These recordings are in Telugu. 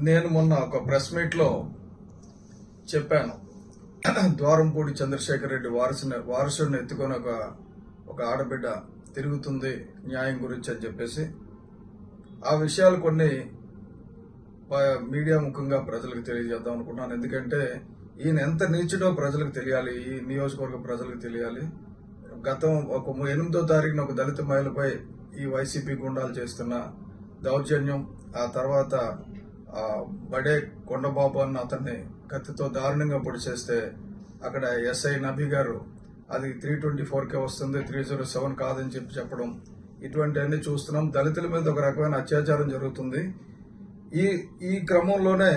నేను మొన్న ఒక ప్రెస్ మీట్లో చెప్పాను. ద్వారంపూడి చంద్రశేఖర్ రెడ్డి వారసుని వారసుడిని ఎత్తుకొని ఒక ఒక ఆడబిడ్డ తిరుగుతుంది న్యాయం గురించి అని చెప్పేసి. ఆ విషయాలు కొన్ని ప- మీడియా ముఖంగా ప్రజలకు తెలియజేద్దాం అనుకున్నాను ఎందుకంటే ఈయన ఎంత నీచుడో ప్రజలకు తెలియాలి. ఈ నియోజకవర్గ ప్రజలకు తెలియాలి. గతం ఒక ఎనిమిదో తారీఖున ఒక దళిత మహిళపై ఈ వైసీపీ గుండాలు చేస్తున్న దౌర్జన్యం ఆ తర్వాత బడే కొండబాబు అన్న అతన్ని కత్తితో దారుణంగా పొడి చేస్తే అక్కడ ఎస్ఐ నబీ గారు అది త్రీ ట్వంటీ ఫోర్కే వస్తుంది త్రీ జీరో సెవెన్ కాదని చెప్పి చెప్పడం ఇటువంటివన్నీ చూస్తున్నాం. దళితుల మీద ఒక రకమైన అత్యాచారం జరుగుతుంది. ఈ ఈ క్రమంలోనే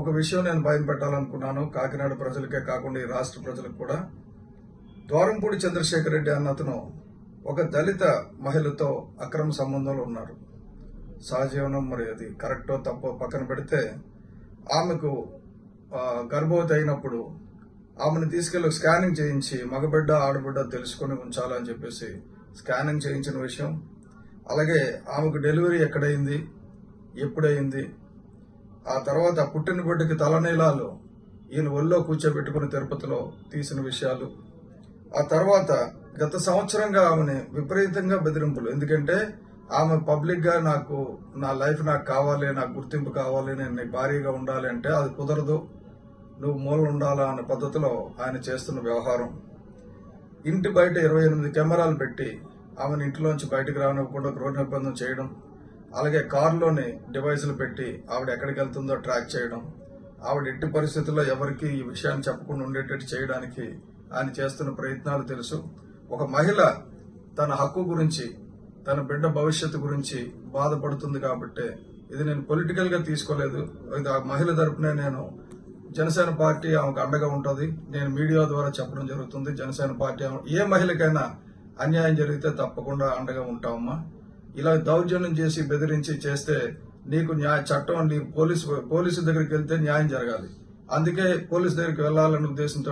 ఒక విషయం నేను భయం పెట్టాలనుకున్నాను కాకినాడ ప్రజలకే కాకుండా ఈ రాష్ట్ర ప్రజలకు కూడా. ద్వారంపూడి చంద్రశేఖర్ రెడ్డి అన్న అతను ఒక దళిత మహిళతో అక్రమ సంబంధంలో ఉన్నారు. సహజీవనం మరి అది కరెక్టో తప్పో పక్కన పెడితే ఆమెకు గర్భవతి అయినప్పుడు ఆమెను తీసుకెళ్ళి స్కానింగ్ చేయించి మగబిడ్డ ఆడబిడ్డ తెలుసుకొని ఉంచాలని చెప్పేసి స్కానింగ్ చేయించిన విషయం. అలాగే ఆమెకు డెలివరీ ఎక్కడైంది ఎప్పుడైంది ఆ తర్వాత పుట్టిన బిడ్డకి తలనీలాలు ఈయన ఒళ్ళో కూర్చోబెట్టుకుని తిరుపతిలో తీసిన విషయాలు. ఆ తర్వాత గత సంవత్సరంగా ఆమెని విపరీతంగా బెదిరింపులు. ఎందుకంటే ఆమె పబ్లిక్గా నాకు నా లైఫ్ నాకు కావాలి నాకు గుర్తింపు కావాలి నేను నీ భారీగా ఉండాలి అంటే అది కుదరదు. నువ్వు మూల ఉండాలా అనే పద్ధతిలో ఆయన చేస్తున్న వ్యవహారం. ఇంటి బయట ఇరవై ఎనిమిది కెమెరాలు పెట్టి ఆమెను ఇంటిలోంచి బయటకు రానివ్వకుండా గృహ నిర్బంధం చేయడం అలాగే కారులోని డివైసులు పెట్టి ఆవిడ ఎక్కడికి వెళ్తుందో ట్రాక్ చేయడం ఆవిడ ఎట్టి పరిస్థితుల్లో ఎవరికి ఈ విషయాన్ని చెప్పకుండా ఉండేటట్టు చేయడానికి ఆయన చేస్తున్న ప్రయత్నాలు తెలుసు. ఒక మహిళ తన హక్కు గురించి తన బిడ్డ భవిష్యత్తు గురించి బాధపడుతుంది కాబట్టి ఇది నేను పొలిటికల్గా తీసుకోలేదు. ఇది ఆ మహిళ తరపునే నేను జనసేన పార్టీ ఆమెకు అండగా ఉంటుంది. నేను మీడియా ద్వారా చెప్పడం జరుగుతుంది. జనసేన పార్టీ ఏ మహిళకైనా అన్యాయం జరిగితే తప్పకుండా అండగా ఉంటామమ్మా. ఇలా దౌర్జన్యం చేసి బెదిరించి చేస్తే నీకు న్యాయ చట్టం నీ పోలీసు పోలీసు దగ్గరికి వెళ్తే న్యాయం జరగాలి. అందుకే పోలీసు దగ్గరికి వెళ్ళాలనే ఉద్దేశంతో